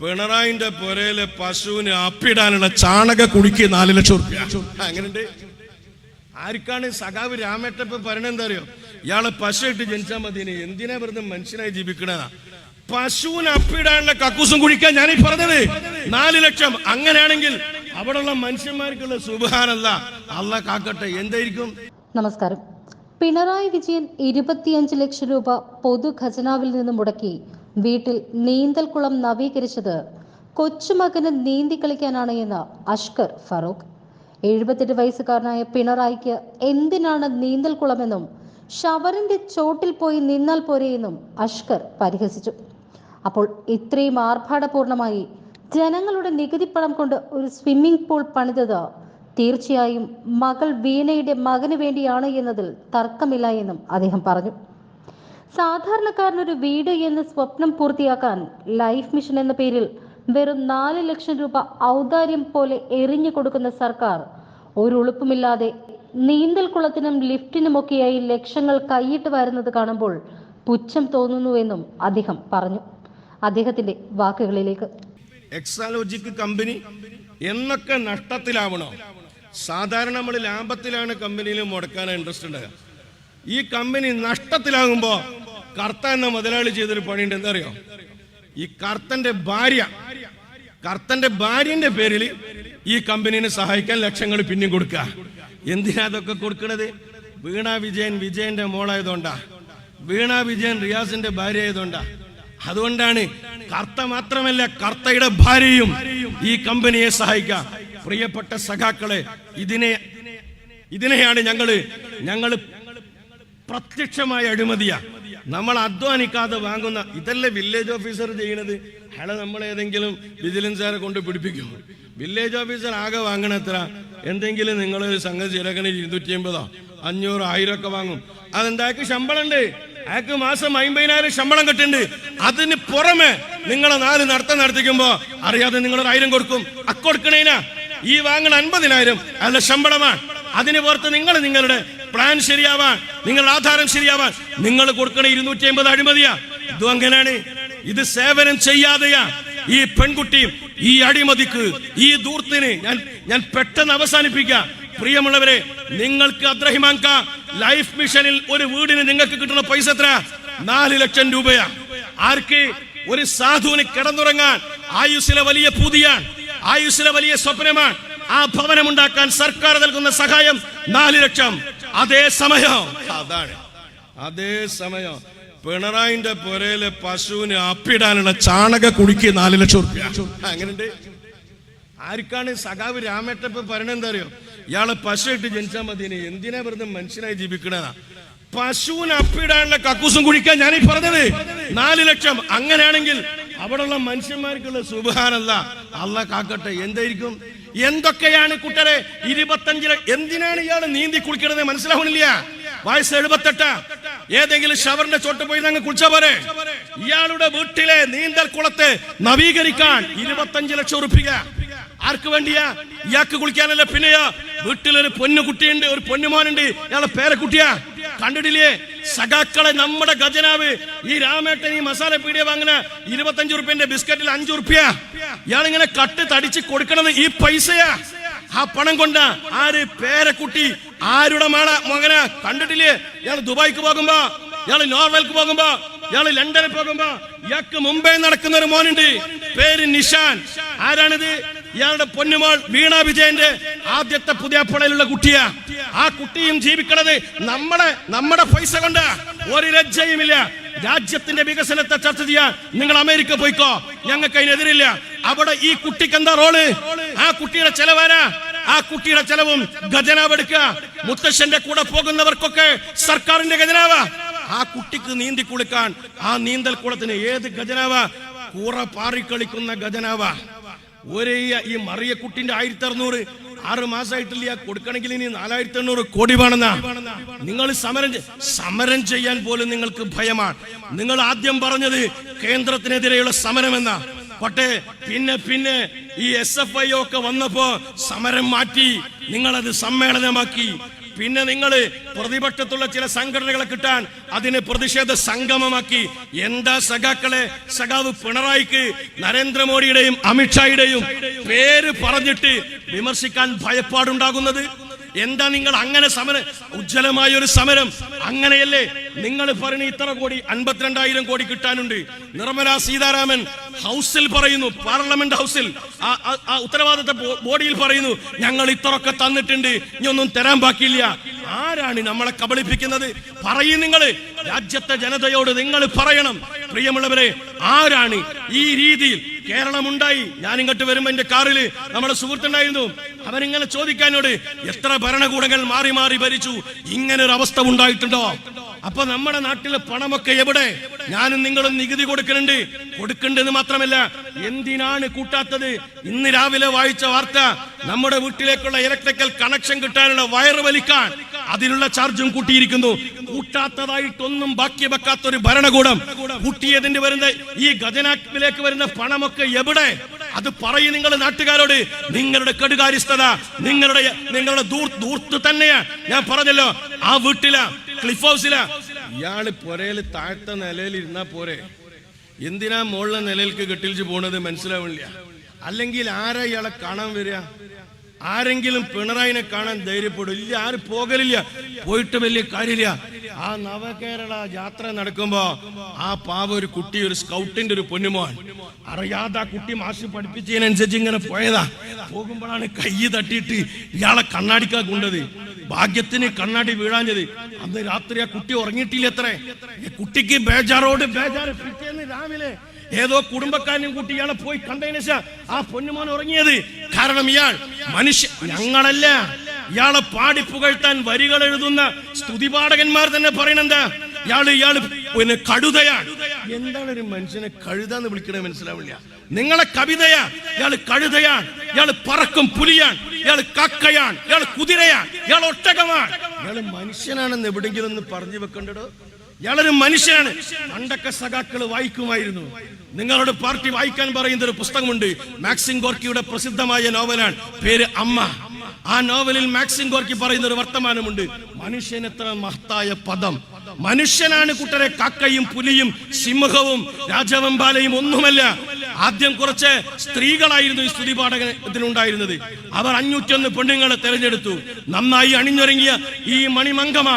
പിണറായിന്റെ പുരയിലെ പശുവിന് അപ്പിടാനുള്ള ചാണക കുടിക്ക് നാല് ലക്ഷം റുപ്യ. അങ്ങനെയുണ്ട്. ആർക്കാണ് സഖാവ് രാമേട്ടപ്പ പറയണത് എന്താ അറിയോ? ഇയാളെ പശു ഇട്ട് ജനിച്ചാൽ മതി എന്തിനാ വെറുതെ മനുഷ്യനായി ജീവിക്കണതാ? പശുവിന് അപ്പിടാനുള്ള കക്കൂസും കുടിക്കാൻ ഞാനീ പറഞ്ഞത്. നാല് ലക്ഷം. അങ്ങനെയാണെങ്കിൽ അവിടെയുള്ള മനുഷ്യന്മാർക്കുള്ള സുബാനല്ല അല്ല കാക്കട്ടെ എന്തായിരിക്കും? നമസ്കാരം. പിണറായി വിജയൻ ഇരുപത്തിയഞ്ച് ലക്ഷം രൂപ പൊതു ഖജനാവിൽ നിന്ന് മുടക്കി. വീട്ടിൽ നീന്തൽക്കുളം നവീകരിച്ചത് കൊച്ചുമകന് നീന്തി കളിക്കാനാണ് എന്ന് അഷ്കർ ഫറൂഖ്. എഴുപത്തെട്ട് വയസ്സുകാരനായ പിണറായിക്ക് എന്തിനാണ് നീന്തൽക്കുളമെന്നും ഷവറിന്റെ ചോട്ടിൽ പോയി നിന്നാൽ പോരെയെന്നും അഷ്കർ പരിഹസിച്ചു. അപ്പോൾ ഇത്രയും ആർഭാടപൂർണമായി ജനങ്ങളുടെ നികുതിപ്പണം കൊണ്ട് ഒരു സ്വിമ്മിംഗ് പൂൾ പണിതത് തീർച്ചയായും മകൾ വീണയുടെ മകന് വേണ്ടിയാണ് എന്നതിൽ തർക്കമില്ല എന്നും അദ്ദേഹം പറഞ്ഞു. സാധാരണക്കാരനൊരു വീട് എന്ന സ്വപ്നം പൂർത്തിയാക്കാൻ ലൈഫ് മിഷൻ എന്ന പേരിൽ വെറും നാല് ലക്ഷം രൂപ ഔദാര്യം പോലെ എറിഞ്ഞു കൊടുക്കുന്ന സർക്കാർ ഒരു ഉളുപ്പുമില്ലാതെ നീന്തൽക്കുളത്തിനും ലിഫ്റ്റിനുമൊക്കെയായി ലക്ഷങ്ങൾ കൈയിട്ട് വരുന്നത് കാണുമ്പോൾ പുച്ഛം തോന്നുന്നുവെന്നും അദ്ദേഹം പറഞ്ഞു. അദ്ദേഹത്തിന്റെ വാക്കുകളിലേക്ക്. എക്സാലോജിക് കമ്പനി എന്നൊക്കെ നഷ്ടത്തിലാവണോ? സാധാരണ നമ്മൾ ലാഭത്തിലാണ് കമ്പനിയിൽ മുടക്കാൻ ഇൻട്രസ്റ്റ് ഉണ്ടാകുക ഈ കമ്പനി നഷ്ടത്തിലാകുമ്പോ കർത്ത എന്ന മുതലാളി ചെയ്തൊരു പണിയുണ്ട്. എന്തറിയോ? ഈ കർത്തന്റെ ഭാര്യ കർത്തന്റെ ഭാര്യന്റെ പേരിൽ ഈ കമ്പനിനെ സഹായിക്കാൻ ലക്ഷങ്ങൾ പിന്നെയും കൊടുക്കുക. എന്തിനാ അതൊക്കെ കൊടുക്കണത്? വീണ വിജയൻ വിജയന്റെ മോളായതുകൊണ്ടാ. വീണ വിജയൻ റിയാസിന്റെ ഭാര്യ ആയതുകൊണ്ടാ അതുകൊണ്ടാണ് കർത്ത മാത്രമല്ല കർത്തയുടെ ഭാര്യയും ഈ കമ്പനിയെ സഹായിക്കാം പ്രിയപ്പെട്ട സഖാക്കളെ ഇതിനെ ഇതിനെയാണ് ഞങ്ങൾ ഞങ്ങൾ പ്രത്യക്ഷമായ അഴിമതിയാ. നമ്മൾ അധ്വാനിക്കാതെ വാങ്ങുന്ന ഇതല്ലേ വില്ലേജ് ഓഫീസർ ചെയ്യണത്? അയാളെ നമ്മൾ ഏതെങ്കിലും വിജിലൻസുകാരെ കൊണ്ട് പിടിപ്പിക്കും. വില്ലേജ് ഓഫീസർ ആകെ വാങ്ങണ എത്ര? എന്തെങ്കിലും നിങ്ങൾ സംഗതി ചിലക്കണ ഇരുന്നൂറ്റി അമ്പതോ അഞ്ഞൂറ് ആയിരം ഒക്കെ വാങ്ങും. അതെന്തായാലും ശമ്പളം ഉണ്ട് അയാൾക്ക് മാസം അമ്പതിനായിരം ശമ്പളം കിട്ടുന്നുണ്ട്. അതിന് പുറമെ നിങ്ങളെ നാല് നടത്തം നടത്തിക്കുമ്പോ അറിയാതെ നിങ്ങൾ ഒരു ആയിരം കൊടുക്കും. അക്കൊടുക്കണേനാ ഈ വാങ്ങണ അൻപതിനായിരം അല്ല ശമ്പളമാണ്. അതിന് പുറത്ത് നിങ്ങൾ നിങ്ങളുടെ പ്ലാൻ ശരിയാവാൻ നിങ്ങളുടെ ആധാരം ശരിയാവാൻ. നിങ്ങൾ കൊടുക്കണ ഇരുന്നൂറ്റി അമ്പത് അഴിമതിയാ. ഇതും അങ്ങനെയാണ്. ഇത് സേവനം ചെയ്യാതെയാ ഈ പെൺകുട്ടിയും ഈ അടിമതിക്ക് ഈ ദൂർത്തിന് ഞാൻ ഞാൻ പെട്ടെന്ന് അവസാനിപ്പിക്കാം. പ്രിയമുള്ളവരെ നിങ്ങൾക്ക് അദ്രഹിമാങ്ക ലൈഫ് മിഷനിൽ ഒരു വീടിന് നിങ്ങൾക്ക് കിട്ടുന്ന പൈസ എത്ര നാല് ലക്ഷം രൂപയാ. ആർക്ക്? ഒരു സാധുവിന് കിടന്നുറങ്ങാൻ ആയുസ്സിലെ വലിയ പൂതിയാണ് ആയുസ്സിലെ വലിയ സ്വപ്നമാണ്. ആ ഭവനം ഉണ്ടാക്കാൻ സർക്കാർ നൽകുന്ന സഹായം നാല് ലക്ഷം. അതേ സമയം. അതാണ്. അതേ സമയം. പിണറായിന്റെ പുരയിലെ പശുവിന് അപ്പിടാനുള്ള ചാണക കുടിക്ക് നാല് ലക്ഷം റുപ്യ. അങ്ങനെയുണ്ട്. ആർക്കാണ് സഖാവ് രാമേട്ടപ്പ് പറയണ എന്താ അറിയോ? ഇയാൾ പശു ഇട്ട് ജനിച്ചാൽ മതി എന്തിനാ വെറുതെ മനുഷ്യനായി ജീവിക്കണതാ? പശുവിന് അപ്പിടാനുള്ള കക്കൂസും കുടിക്കാൻ ഞാൻ ഈ പറഞ്ഞത്. നാല് ലക്ഷം. അങ്ങനെയാണെങ്കിൽ അവിടെയുള്ള മനുഷ്യന്മാർക്കുള്ള സുബാനല്ല അല്ല കാക്കട്ടെ എന്തായിരിക്കും? എന്തൊക്കെയാണ് കുട്ടരെ? ഇരുപത്തഞ്ചിൽ എന്തിനാണ് ഇയാൾ നീന്തി കുളിക്കണത് മനസ്സിലാവണില്ല. വയസ്സ് എഴുപത്തെട്ട. ഏതെങ്കിലും ഷവറിന്റെ ചോട്ട് പോയി അങ്ങ് കുളിച്ചാ പോരെ? ഇയാളുടെ വീട്ടിലെ നീന്തൽ കുളത്തെ നവീകരിക്കാൻ ഇരുപത്തഞ്ച് ലക്ഷം ഉറപ്പിക്ക ആർക്ക് വേണ്ടിയാ? ഇയാൾക്ക് കുളിക്കാനല്ല പിന്നെയാ? വീട്ടിലൊരു പൊന്നു കുട്ടിയുണ്ട് ഒരു പൊന്നുമോനുണ്ട്. ഇയാളെ പേരക്കുട്ടിയാ? കണ്ടിട്ടില്ലേ? സഖാക്കളെ നമ്മുടെ ഖജനാവ്. ഈ രാമേട്ടൻ ഈ മസാല പീടിയ വാങ്ങുന്ന ഇരുപത്തഞ്ചു റുപ്യന്റെ ബിസ്ക്കറ്റിൽ അഞ്ചു റുപ്യ ഇയാളിങ്ങനെ കട്ട് തടിച്ച് കൊടുക്കണത് ഈ പൈസയാ. ആ പണം കൊണ്ട. ആര് പേരക്കുട്ടി? ആരുടെ മാള മകന? കണ്ടിട്ടില്ലേ? ഇയാൾ ദുബായിക്ക് പോകുമ്പോ ഇയാൾ നോർവേക്ക് പോകുമ്പോ ഇയാൾ ലണ്ടനിൽ പോകുമ്പോ ഇയാൾക്ക് മുംബൈ നടക്കുന്ന ഒരു മോനുണ്ട്. പേര് നിഷാൻ. ആരാണിത്? ഇയാളുടെ പൊന്നുമോൾ വീണ വിജയന്റെ ആദ്യത്തെ പുതിയ പുഴയിലുള്ള കുട്ടിയാ. ആ കുട്ടിയും ജീവിക്കണത് നമ്മളെ നമ്മുടെ പൈസ കൊണ്ട്. ഒരു ലജ്ജയുമില്ല. രാജ്യത്തിന്റെ വികസനത്തെ ചർച്ച ചെയ്യാൻ നിങ്ങൾ അമേരിക്ക പോയിക്കോ. ഞങ്ങൾക്ക് അതിനെതിരില്ല. അവിടെ ഈ കുട്ടിക്ക് എന്താ റോൾ? ആ കുട്ടിയുടെ ചെലവാരാ ആ കുട്ടിയുടെ ചെലവും ഖജനാവ് എടുക്കുക. മുത്തശ്ശന്റെ കൂടെ പോകുന്നവർക്കൊക്കെ സർക്കാരിന്റെ ഗജനാവ ആ കുട്ടിക്ക് നീന്തി കുളിക്കാൻ ആ നീന്തൽ കുളത്തിന് ഏത് ഖജനാവ? കൂറ പാറിക്കളിക്കുന്ന ഖജനാവ. ഒരേ ഈ മറിയ കുട്ടിന്റെ ആയിരത്തി അറുന്നൂറ് ആറ് മാസമായിട്ടില്ല കൊടുക്കണമെങ്കിൽ ഇനി നാലായിരത്തി എണ്ണൂറ് കോടി വേണമെന്നാ? നിങ്ങൾ സമരം സമരം ചെയ്യാൻ പോലും നിങ്ങൾക്ക് ഭയമാണ്. നിങ്ങൾ ആദ്യം പറഞ്ഞത് കേന്ദ്രത്തിനെതിരെയുള്ള സമരമെന്ന. പക്ഷേ പിന്നെ പിന്നെ ഈ എസ് എഫ് ഐ ഒക്കെ വന്നപ്പോ സമരം മാറ്റി നിങ്ങളത് സമ്മേളനമാക്കി. പിന്നെ നിങ്ങൾ പ്രതിപക്ഷത്തുള്ള ചില സംഘടനകളെ കിട്ടാൻ അതിന് പ്രതിഷേധ സംഗമമാക്കി. എന്താ സഖാക്കളെ? സഖാവ് പിണറായിക്ക് നരേന്ദ്രമോദിയുടെയും അമിത്ഷായുടെയും പേര് പറഞ്ഞിട്ട് വിമർശിക്കാൻ ഭയപ്പാടുണ്ടാകുന്നത്? എന്താ നിങ്ങൾ അങ്ങനെ സമരം? ഉജ്ജ്വലമായ ഒരു സമരം. അങ്ങനെയല്ലേ? നിങ്ങൾ പറഞ്ഞ ഇത്ര കോടി അൻപത്തിരണ്ടായിരം കോടി കിട്ടാനുണ്ട്. നിർമ്മല സീതാരാമൻ ഹൗസിൽ പറയുന്നു പാർലമെന്റ് ഹൗസിൽ. ആ- ഉത്തരവാദിത്ത ബോഡിയിൽ പറയുന്നു ഞങ്ങൾ ഇത്രയൊക്കെ തന്നിട്ടുണ്ട് ഇനി ഒന്നും തരാൻ ബാക്കിയില്ല. ആരാണ് നമ്മളെ കബളിപ്പിക്കുന്നത്? പറയും നിങ്ങൾ. രാജ്യത്തെ ജനതയോട് നിങ്ങൾ പറയണം. പ്രിയമുള്ളവരെ ആരാണ് ഈ രീതിയിൽ കേരളം ഉണ്ടായി ഞാൻ ഇങ്ങോട്ട് വരുമ്പോ എന്റെ കാറിൽ നമ്മുടെ സുഹൃത്തുണ്ടായിരുന്നു. അവനിങ്ങനെ ചോദിക്കാനോട് എത്ര ഭരണകൂടങ്ങൾ മാറി മാറി ഭരിച്ചു? ഇങ്ങനെ ഒരു അവസ്ഥ ഉണ്ടായിട്ടുണ്ടോ? അപ്പൊ നമ്മുടെ നാട്ടിലെ പണമൊക്കെ എവിടെ? ഞാനും നിങ്ങളും നികുതി കൊടുക്കുന്നുണ്ട്. കൊടുക്കേണ്ടത് മാത്രമല്ല എന്തിനാണ് കൂട്ടാത്തത്? ഇന്ന് രാവിലെ വായിച്ച വാർത്ത നമ്മുടെ വീട്ടിലേക്കുള്ള ഇലക്ട്രിക്കൽ കണക്ഷൻ കിട്ടാനുള്ള വയറ് വലിക്കാൻ അതിനുള്ള ചാർജും കൂട്ടിയിരിക്കുന്നു. കൂട്ടാത്തതായിട്ടൊന്നും ബാക്കി വെക്കാത്ത ഒരു ഭരണകൂടം. കൂട്ടിയതിന്റെ വരുന്ന ഈ ഖജനാവിലേക്ക് വരുന്ന പണമൊക്കെ എവിടെ? അത് പറയും നിങ്ങൾ നാട്ടുകാരോട്. നിങ്ങളുടെ കെടുകാര്യസ്ഥത നിങ്ങളുടെ നിങ്ങളുടെ ദൂർ ദൂർത്ത് തന്നെയാ. ഞാൻ പറഞ്ഞല്ലോ ആ വീട്ടിലാ ക്ലിഫ് ഹൗസിലാ ഇയാൾ പുരയിൽ താഴ്ത്ത നിലയിൽ ഇരുന്നാ പോരെ. എന്തിനാ മുകളിലെ നിലയിലേക്ക് കെട്ടിലിച്ച് പോണത് മനസ്സിലാവില്ല അല്ലെങ്കിൽ ആരാ ഇയാളെ കാണാൻ വരിക? ആരെങ്കിലും പിണറായിനെ കാണാൻ ധൈര്യപ്പെടും. ഇല്ല ആരും പോകലില്ല. പോയിട്ട് വലിയ കാര്യമില്ല. ആ നവകേരള യാത്ര നടക്കുമ്പോ ആ പാവ ഒരു കുട്ടി ഒരു സ്കൗട്ടിന്റെ ഒരു പൊന്നുമോൻ. അറിയാതെ ആ കുട്ടി മാഷ് പഠിപ്പിച്ചതിനനുസരിച്ച് ഇങ്ങനെ പോയതാ. പോകുമ്പോഴാണ് കൈ തട്ടിയിട്ട് ഇയാളെ കണ്ണാടിക്കാ കൊണ്ടത്. ഭാഗ്യത്തിന് കണ്ണാടി വീഴാഞ്ഞത് അന്ന് രാത്രി ആ കുട്ടി ഉറങ്ങിയിട്ടില്ല എത്ര കുട്ടിക്ക് ബേജാറോട് ബേജാറ്. പിറ്റേന്ന് രാവിലെ ഏതോ കുടുംബക്കാരനും കൂട്ടി ഇയാളെ പോയി കണ്ടതിന് ആ പൊന്നുമോൻ ഉറങ്ങിയത്. കാരണം ഇയാൾ മനുഷ്യ ഞങ്ങളല്ല. ഇയാളെ പാടി പുകഴ്ത്താൻ വരികൾ എഴുതുന്ന സ്തുതിപാഠകന്മാർ തന്നെ പറയണെന്താ ഇയാൾ ഇയാൾ പിന്നെ കഴുതയാണ് എന്താണ് ഒരു മനുഷ്യനെ കഴുത എന്ന് വിളിക്കണേ മനസ്സിലാവില്ല. നിങ്ങളെ കവിതയാ. ഇയാൾ കഴുതയാണ് ഇയാൾ പറക്കും പുലിയാണ് ഇയാൾ കക്കയാണ് ഇയാൾ കുതിരയാണ് ഇയാൾ ഒട്ടകമാണ്. ഇയാൾ മനുഷ്യനാണെന്ന് എവിടെങ്കിലും ഒന്ന് പറഞ്ഞു വെക്കണ്ടോ ഇയാളൊരു മനുഷ്യനാണ്. പണ്ടൊക്കെ സഖാക്കൾ വായിക്കുമായിരുന്നു. നിങ്ങളോട് പാർട്ടി വായിക്കാൻ പറയുന്ന ഒരു പുസ്തകമുണ്ട്. മാക്സിം ഗോർക്കിയുടെ പ്രസിദ്ധമായ നോവലാണ്. പേര് അമ്മ. ആ നോവലിൽ മാക്സിം ഗോർക്കി പറയുന്ന ഒരു വർത്തമാനമുണ്ട്. മനുഷ്യൻ എത്ര മഹത്തായ പദം. മനുഷ്യനാണ് കുട്ടരെ കാക്കയും പുലിയും സിംഹവും രാജവമ്പാലയും ഒന്നുമല്ല. ആദ്യം കുറച്ച് സ്ത്രീകളായിരുന്നു ഈ സ്തുതി പാഠകത്തിനുണ്ടായിരുന്നത് അവർ അഞ്ഞൂറ്റൊന്ന് പെണ്ണുങ്ങളെ തെരഞ്ഞെടുത്തു. നന്നായി അണിഞ്ഞൊരുങ്ങിയ ഈ മണിമംഗമ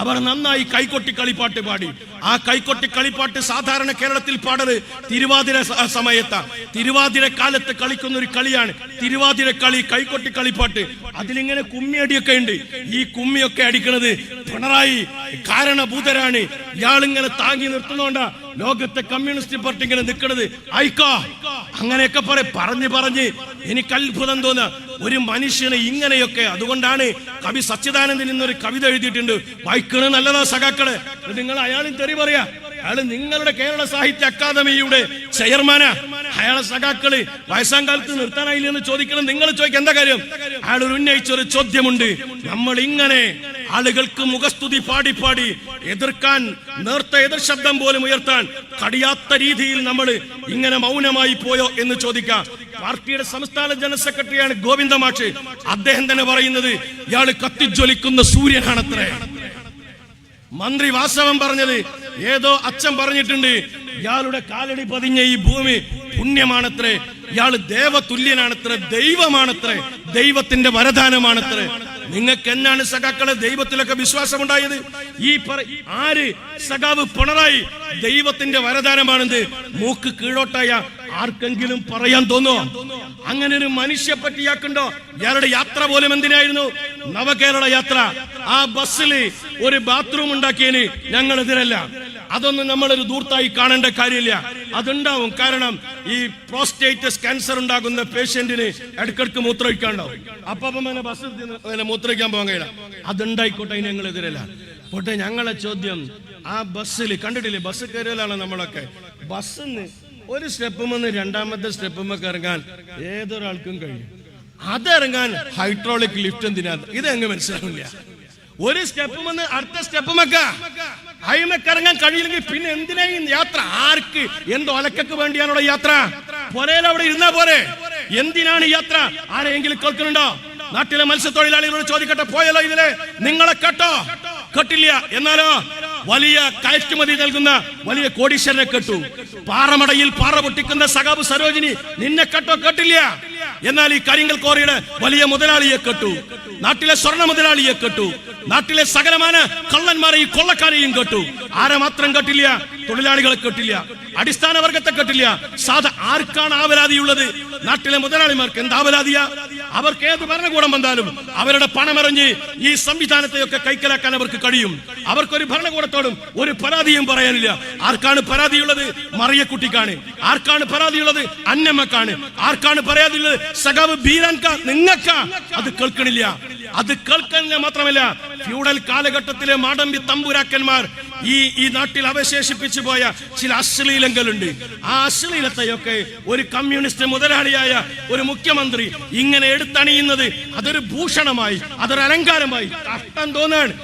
അവർ നന്നായി കൈകൊട്ടി കളിപ്പാട്ട് പാടി. ആ കൈകൊട്ടി കളിപ്പാട്ട് സാധാരണ കേരളത്തിൽ പാടത് തിരുവാതിര സമയത്താണ് തിരുവാതിര കാലത്ത് കളിക്കുന്ന ഒരു കളിയാണ്. തിരുവാതിര കളി കൈകൊട്ടി കളിപ്പാട്ട്. അതിലിങ്ങനെ കുമ്മിയടിയൊക്കെ ഉണ്ട്. ഈ കുമ്മിയൊക്കെ അടിക്കുന്നത് പിണറായി കാരണഭൂതരാണ്. ഇയാളിങ്ങനെ താങ്ങി നിർത്തുന്നോണ്ടാ ലോകത്തെ കമ്മ്യൂണിസ്റ്റ് പാർട്ടി ഇങ്ങനെ നിൽക്കുന്നത് ഐക്കോ അങ്ങനെയൊക്കെ പറയും പറഞ്ഞ് പറഞ്ഞ് എനിക്ക് അത്ഭുതം തോന്നുക ഒരു മനുഷ്യനെ ഇങ്ങനെയൊക്കെ അതുകൊണ്ടാണ് കവി സച്ചിദാനന്ദൻ ഇന്നൊരു കവിത എഴുതിയിട്ടുണ്ട്. വായിക്കണ നല്ലതാ സഖാക്കൾ. നിങ്ങൾ അയാളും തെറി പറയാ. അയാൾ നിങ്ങളുടെ കേരള സാഹിത്യ അക്കാദമിയുടെ ചെയർമാനാ. അയാളെ സഖാക്കൾ വയസ്സാം കാലത്ത് നിർത്താനായില്ല എന്ന് ചോദിക്കണം. നിങ്ങൾ ചോദിക്കുക എന്താ കാര്യം? അയാൾ ഉന്നയിച്ച ഒരു ചോദ്യമുണ്ട്. നമ്മൾ ഇങ്ങനെ ആളുകൾക്ക് മുഖസ്തുതി പാടി പാടി എതിർക്കാൻ നേർത്ത എതിർ ശബ്ദം പോലും ഉയർത്താൻ കടിയാത്ത രീതിയിൽ നമ്മൾ ഇങ്ങനെ മൗനമായി പോയോ എന്ന് ചോദിക്കാം. പാർട്ടിയുടെ സംസ്ഥാന ജനറൽ സെക്രട്ടറിയാണ് ഗോവിന്ദമാഷ് അദ്ദേഹം തന്നെ പറയുന്നത് ഇയാൾ കത്തിജ്വലിക്കുന്ന സൂര്യനാണത്രേ. മന്ത്രി വാസവൻ പറഞ്ഞത് ഏതോ അച്ഛൻ പറഞ്ഞിട്ടുണ്ട് ഇയാളുടെ കാലടി പതിഞ്ഞ ഈ ഭൂമി പുണ്യമാണത്രേ ഇയാൾ ദേവതുല്യനാണത്രേ ദൈവമാണത്രേ ദൈവത്തിന്റെ വരദാനമാണത്രേ. നിങ്ങൾക്ക് എന്നാണ് സഖാക്കളെ ദൈവത്തിലൊക്കെ വിശ്വാസമുണ്ടായത്? ഈ ആര് സഖാവ് പിണറായി? ദൈവത്തിന്റെ വരദാനമാണെന്ന് മൂക്ക് കീഴോട്ടായ ആർക്കെങ്കിലും പറയാൻ തോന്നോ അങ്ങനെ ഒരു മനുഷ്യ പറ്റിയാക്കുണ്ടോ ഇയാളുടെ യാത്ര പോലും എന്തിനായിരുന്നു? നവകേരള യാത്ര. ആ ബസ്സിൽ ഒരു ബാത്റൂം ഉണ്ടാക്കിയതിന് ഞങ്ങൾ എതിരല്ല. അതൊന്നും നമ്മളൊരു ദൂർത്തായി കാണേണ്ട കാര്യമില്ല. അതുണ്ടാവും. കാരണം ഈ പ്രോസ്റ്റേറ്റസ് ക്യാൻസർ ഉണ്ടാകുന്ന പേഷ്യന്റിന് ഇടക്കിടക്ക് മൂത്രമൊഴിക്കാണ്ടാവും അപ്പൊ അപ്പം ബസ് പിന്നെ മൂത്രമൊഴിക്കാൻ പോകാൻ കഴിയില്ല. അതുണ്ടായിക്കോട്ടെ അതിന് ഞങ്ങൾ എതിരല്ല പോട്ടെ ഞങ്ങളെ ചോദ്യം ആ ബസ്സിൽ കണ്ടിട്ടില്ലേ? ബസ് കയറിയാലാണ് നമ്മളൊക്കെ. ബസ്സിന്ന് ഒരു സ്റ്റെപ്പുമെന്ന് രണ്ടാമത്തെ സ്റ്റെപ്പുമൊക്കെ ഇറങ്ങാൻ ഏതൊരാൾക്കും കഴിയും. അതിറങ്ങാൻ ഹൈഡ്രോളിക് ലിഫ്റ്റ് എന്തിനാ? ഇത് അങ്ങ് മനസ്സിലാവില്ല ഒരു സ്റ്റെപ്പ് വന്ന് അടുത്ത സ്റ്റെപ്പ് മക്ക അയിമക്ക് ഇറങ്ങാൻ കഴിയില്ലെങ്കിൽ പിന്നെ എന്തിനാ ഈ യാത്ര? ആർക്ക്? എന്ത് ഒലക്കക്ക് വേണ്ടിയാണോ യാത്ര? പുരയിൽ അവിടെ ഇരുന്നാ പോരെ. എന്തിനാണ് യാത്ര? ആരെങ്കിലും കേൾക്കുന്നുണ്ടോ? നാട്ടിലെ മത്സ്യത്തൊഴിലാളികളോട് ചോദിക്കട്ടെ പോയല്ലോ ഇതിലെ. നിങ്ങളെ കേട്ടോ? കേട്ടില്ല. എന്നാലോ? വലിയ കയറ്റുമതി നൽകുന്ന വലിയ കോടീശ്വരനെ കെട്ടു. പാറമടയിൽ പാറ പൊട്ടിക്കുന്ന സഖാബ് സരോജിനി നിന്നെ കേട്ടോ? കെട്ടില്ല. എന്നാൽ ഈ കാര്യങ്ങൾ കോറിയുടെ വലിയ മുതലാളിയെ കെട്ടു. നാട്ടിലെ സ്വർണ മുതലാളിയെ കെട്ടു. നാട്ടിലെ സകലമാന കള്ളന്മാരെയും കൊള്ളക്കാരെയും കെട്ടു. ആരെ മാത്രം കെട്ടില്ല തൊഴിലാളികളെ കെട്ടില്ല. അടിസ്ഥാന വർഗത്തെ കെട്ടില്ല. സാധാ ആർക്കാണ് ആവലാതിയുള്ളത്? നാട്ടിലെ മുതലാളിമാർക്ക് എന്താ ആവലാതിയാ? അവർക്ക് ഏത് ഭരണകൂടം വന്നാലും അവരുടെ പണമെറിഞ്ഞ് ഈ സംവിധാനത്തെയൊക്കെ കൈക്കലാക്കാൻ അവർക്ക് കഴിയും. അവർക്കൊരു ഭരണകൂടത്തോടും ഒരു പരാതിയും പറയാനില്ല. ആർക്കാണ് പരാതിയുള്ളത്? മറിയക്കുട്ടിക്കാണ്. ആർക്കാണ് പരാതിയുള്ളത്? അന്നമ്മക്കാണ്. ആർക്കാണ് പരാതിയുള്ളത്? സഖാവ് ബീരാൻക നിങ്ങൾക്കാ. അത് കേൾക്കണില്ല. അത് കേൾക്കണില്ല മാത്രമല്ല ഫ്യൂഡൽ കാലഘട്ടത്തിലെ മാടമ്പി തമ്പുരാക്കന്മാർ ഈ ഈ നാട്ടിൽ അവശേഷിപ്പിച്ചു പോയ ചില അശ്ലീലങ്ങളുണ്ട്. ആ അശ്ലീലത്തെയൊക്കെ ഒരു കമ്മ്യൂണിസ്റ്റ് മുതലാളിയായ ഒരു മുഖ്യമന്ത്രി ഇങ്ങനെ എടുത്തണിയുന്നത് അതൊരു ഭൂഷണമായി അതൊരു അലങ്കാരമായി. കഷ്ടം തോന്നാണ്